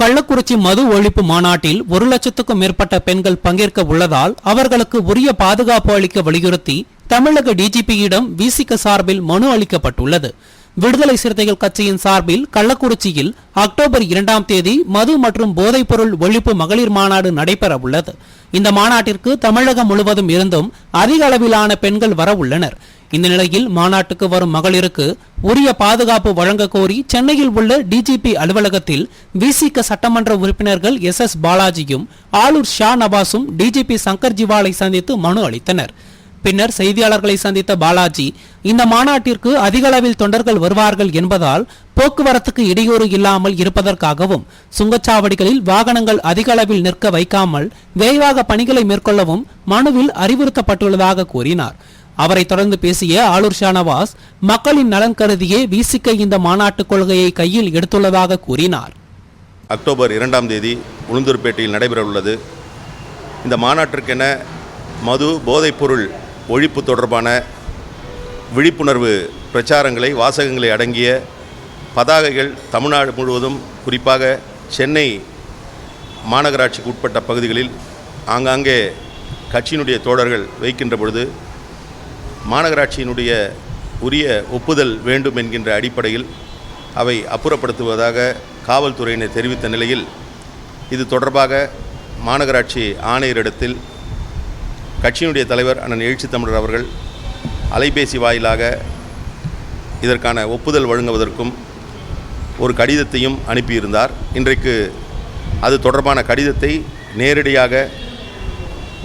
கள்ளக்குறிச்சி மது ஒழிப்பு மாநாட்டில் ஒரு லட்சத்துக்கும் மேற்பட்ட பெண்கள் பங்கேற்க உள்ளதால் அவர்களுக்கு உரிய பாதுகாப்பு அளிக்க வலியுறுத்தி தமிழக டிஜிபியிடம் விசிக சார்பில் மனு அளிக்கப்பட்டுள்ளது. விடுதலை சிறுத்தைகள் கட்சியின் சார்பில் கள்ளக்குறிச்சியில் அக்டோபர் இரண்டாம் தேதி மது மற்றும் போதைப்பொருள் ஒழிப்பு மகளிர் மாநாடு நடைபெற உள்ளது. இந்த மாநாட்டிற்கு தமிழகம் முழுவதும் இருந்தும் அதிக அளவிலான பெண்கள் வர உள்ளனர். இந்த நிலையில் மாநாட்டுக்கு வரும் மகளிருக்கு உரிய பாதுகாப்பு வழங்க கோரி சென்னையில் உள்ள டிஜிபி அலுவலகத்தில் விசிக சட்டமன்ற உறுப்பினர்கள் எஸ் எஸ் பாலாஜியும் ஆளூர் ஷா நவாஸும் டிஜிபி சங்கர் ஜிவாலை சந்தித்து மனு அளித்தனர். பின்னர் செய்தியாளர்களை சந்தித்த பாலாஜி இந்த மாநாட்டிற்கு அதிக அளவில் தொண்டர்கள் வருவார்கள் என்பதால் போக்குவரத்துக்கு இடையூறு இல்லாமல் இருப்பதற்காகவும் சுங்கச்சாவடிகளில் வாகனங்கள் அதிக அளவில் நிற்க வைக்காமல் விரைவாக பணிகளை மேற்கொள்ளவும் மனுவில் அறிவுறுத்தப்பட்டுள்ளதாக கூறினார். அவரை தொடர்ந்து பேசிய ஆளுர் ஷானவாஸ் மக்களின் நலன் கருதியே விசிக இந்த மாநாட்டுக் கொள்கையை கையில் எடுத்துள்ளதாக கூறினார். அக்டோபர் இரண்டாம் தேதி உளுந்தூர்பேட்டையில் நடைபெற உள்ளது இந்த மாநாட்டிற்கென மது போதைப்பொருள் ஒழிப்பு தொடர்பான விழிப்புணர்வு பிரச்சாரங்களை வாசகங்களை அடங்கிய பதாகைகள் தமிழ்நாடு முழுவதும் குறிப்பாக சென்னை மாநகராட்சிக்கு உட்பட்ட பகுதிகளில் ஆங்காங்கே கட்சியினுடைய தோழர்கள் வைக்கின்ற பொழுது மாநகராட்சியினுடைய உரிய ஒப்புதல் வேண்டும் என்கின்ற அடிப்படையில் அவை அப்புறப்படுத்துவதாக காவல்துறையினர் தெரிவித்த நிலையில் இது தொடர்பாக மாநகராட்சி ஆணையரிடத்தில் கட்சியினுடைய தலைவர் அண்ணன் எழுச்சி தமிழர் அவர்கள் அலைபேசி வாயிலாக இதற்கான ஒப்புதல் வழங்குவதற்கும் ஒரு கடிதத்தையும் அனுப்பியிருந்தார். இன்றைக்கு அது தொடர்பான கடிதத்தை நேரடியாக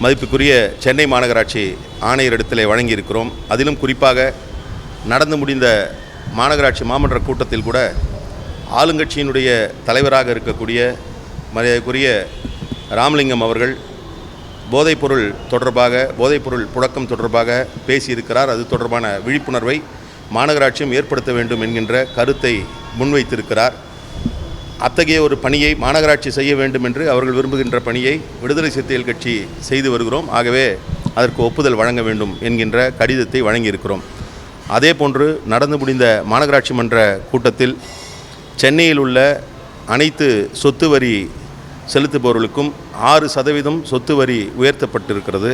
மதிப்புக்குரிய சென்னை மாநகராட்சி ஆணையரிடத்திலே வழங்கியிருக்கிறோம். அதிலும் குறிப்பாக நடந்து முடிந்த மாநகராட்சி மாமன்ற கூட்டத்தில் கூட ஆளுங்கட்சியினுடைய தலைவராக இருக்கக்கூடிய மரியாதைக்குரிய ராமலிங்கம் அவர்கள் போதைப்பொருள் தொடர்பாக போதைப்பொருள் புழக்கம் தொடர்பாக பேசியிருக்கிறார். அது தொடர்பான விழிப்புணர்வை மாநகராட்சியும் ஏற்படுத்த வேண்டும் என்கின்ற கருத்தை முன்வைத்திருக்கிறார். அத்தகைய ஒரு பணியை மாநகராட்சி செய்ய வேண்டும் என்று அவர்கள் விரும்புகின்ற பணியை விடுதலை சிறுத்தைகள் கட்சி செய்து வருகிறோம். ஆகவே அதற்கு ஒப்புதல் வழங்க வேண்டும் என்கின்ற கடிதத்தை வழங்கியிருக்கிறோம். அதே போன்று நடந்து முடிந்த மாநகராட்சி மன்ற கூட்டத்தில் சென்னையில் உள்ள அனைத்து சொத்து வரி செலுத்துபவர்களுக்கும் ஆறு சதவீதம் சொத்து வரி உயர்த்தப்பட்டிருக்கிறது.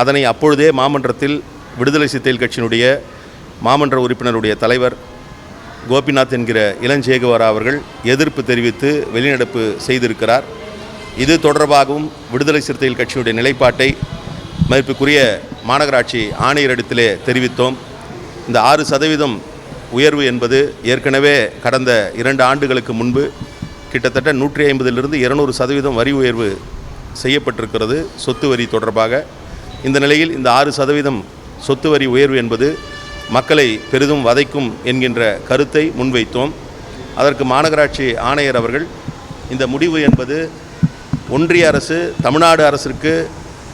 அதனை அப்பொழுதே மாமன்றத்தில் விடுதலை சித்தையில் கட்சியினுடைய மாமன்ற உறுப்பினருடைய தலைவர் கோபிநாத் என்கிற இளஞ்சேகவரா அவர்கள் எதிர்ப்பு தெரிவித்து வெளிநடப்பு செய்திருக்கிறார். இது தொடர்பாகவும் விடுதலை சிறுத்தைகள் கட்சியுடைய நிலைப்பாட்டை மதிப்புக்குரிய மாநகராட்சி ஆணையரிடத்திலே தெரிவித்தோம். இந்த ஆறு சதவீதம் உயர்வு என்பது ஏற்கனவே கடந்த இரண்டு ஆண்டுகளுக்கு முன்பு கிட்டத்தட்ட நூற்றி ஐம்பதிலிருந்து இருநூறு சதவீதம் வரி உயர்வு செய்யப்பட்டிருக்கிறது சொத்து வரி தொடர்பாக. இந்த நிலையில் இந்த ஆறு சதவீதம் சொத்து வரி உயர்வு என்பது மக்களை பெரிதும் வதைக்கும் என்கின்ற கருத்தை முன்வைத்தோம். அதற்கு மாநகராட்சி ஆணையர் அவர்கள் இந்த முடிவு என்பது ஒன்றிய அரசு தமிழ்நாடு அரசிற்கு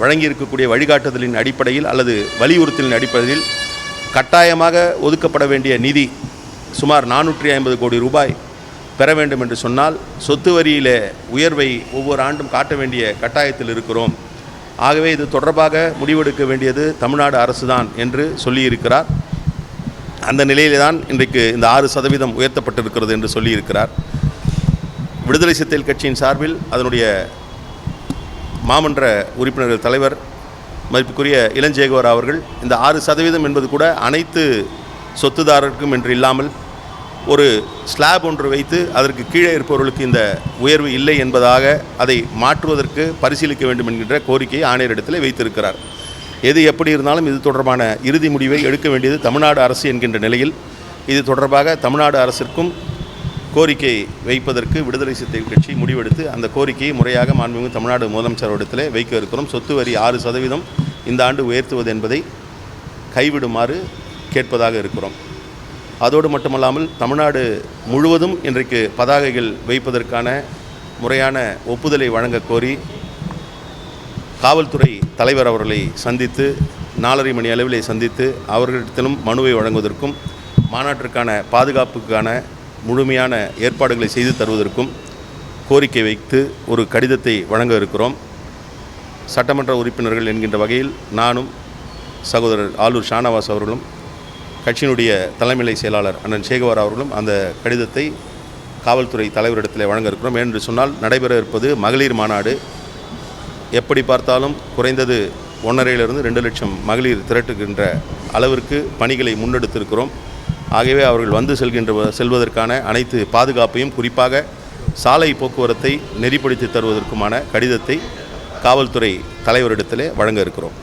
வழங்கியிருக்கக்கூடிய வழிகாட்டுதலின் அடிப்படையில் அல்லது வலியுறுத்தலின் அடிப்படையில் கட்டாயமாக ஒதுக்கப்பட வேண்டிய நிதி சுமார் நானூற்றி ஐம்பது கோடி ரூபாய் பெற வேண்டும் என்று சொன்னால் சொத்து வரியிலே உயர்வை ஒவ்வொரு ஆண்டும் காட்ட வேண்டிய கட்டாயத்தில் இருக்கிறோம். ஆகவே இது தொடர்பாக முடிவெடுக்க வேண்டியது தமிழ்நாடு அரசுதான் என்று சொல்லியிருக்கிறார். அந்த நிலையிலே தான் இன்றைக்கு இந்த ஆறு சதவீதம் உயர்த்தப்பட்டிருக்கிறது என்று சொல்லியிருக்கிறார். விடுதலை சிறுத்தைகள் கட்சியின் சார்பில் அதனுடைய மாமன்ற உறுப்பினர்கள் தலைவர் மதிப்புக்குரிய இளஞ்சேகவர் அவர்கள் இந்த ஆறு சதவீதம் என்பது கூட அனைத்து சொத்துதாரருக்கும் என்று இல்லாமல் ஒரு ஸ்லாப் ஒன்று வைத்து அதற்கு கீழே இருப்பவர்களுக்கு இந்த உயர்வு இல்லை என்பதாக அதை மாற்றுவதற்கு பரிசீலிக்க வேண்டும் என்கின்ற கோரிக்கையை ஆணையரிடத்தில் வைத்திருக்கிறார். எது எப்படி இருந்தாலும் இது தொடர்பான இறுதி முடிவை எடுக்க வேண்டியது தமிழ்நாடு அரசு என்கின்ற நிலையில். இது தொடர்பாக தமிழ்நாடு அரசிற்கும் கோரிக்கை வைப்பதற்கு விடுதலை சிறுத்தைகள் கட்சி முடிவெடுத்து அந்த கோரிக்கையை முறையாக மாண்புமிகு தமிழ்நாடு முதலமைச்சரிடத்தில் வைக்க இருக்கிறோம். சொத்து வரி ஆறு சதவீதம் இந்த ஆண்டு உயர்த்துவது என்பதை கைவிடுமாறு கேட்பதாக இருக்கிறோம். அதோடு மட்டுமல்லாமல் தமிழ்நாடு முழுவதும் இன்றைக்கு பதாகைகள் வைப்பதற்கான முறையான ஒப்புதலை வழங்க கோரி காவல்துறை தலைவர் அவர்களை சந்தித்து நாலரை மணி அளவிலே சந்தித்து அவர்களிடத்திலும் மனுவை வழங்குவதற்கும் மாநாட்டிற்கான பாதுகாப்புக்கான முழுமையான ஏற்பாடுகளை செய்து தருவதற்கும் கோரிக்கை வைத்து ஒரு கடிதத்தை வழங்க இருக்கிறோம். சட்டமன்ற உறுப்பினர்கள் என்கின்ற வகையில் நானும் சகோதரர் ஆலூர் ஷானவாஸ் அவர்களும் கட்சியினுடைய தலைமைநிலை செயலாளர் அண்ணன் சேகவார் அவர்களும் அந்த கடிதத்தை காவல்துறை தலைவரிடத்தில் வழங்க இருக்கிறோம். என்று சொன்னால் நடைபெற இருப்பது மகளிர் மாநாடு. எப்படி பார்த்தாலும் குறைந்தது ஒன்றரையிலிருந்து ரெண்டு லட்சம் மகளிர் திரட்டுகின்ற அளவிற்கு பணிகளை முன்னெடுத்திருக்கிறோம். ஆகவே அவர்கள் வந்து செல்கின்ற செல்வதற்கான அனைத்து பாதுகாப்பையும் குறிப்பாக சாலை போக்குவரத்தை நெறிப்படுத்தி தருவதற்குமான கடிதத்தை காவல்துறை தலைவரிடத்திலே வழங்க இருக்கிறோம்.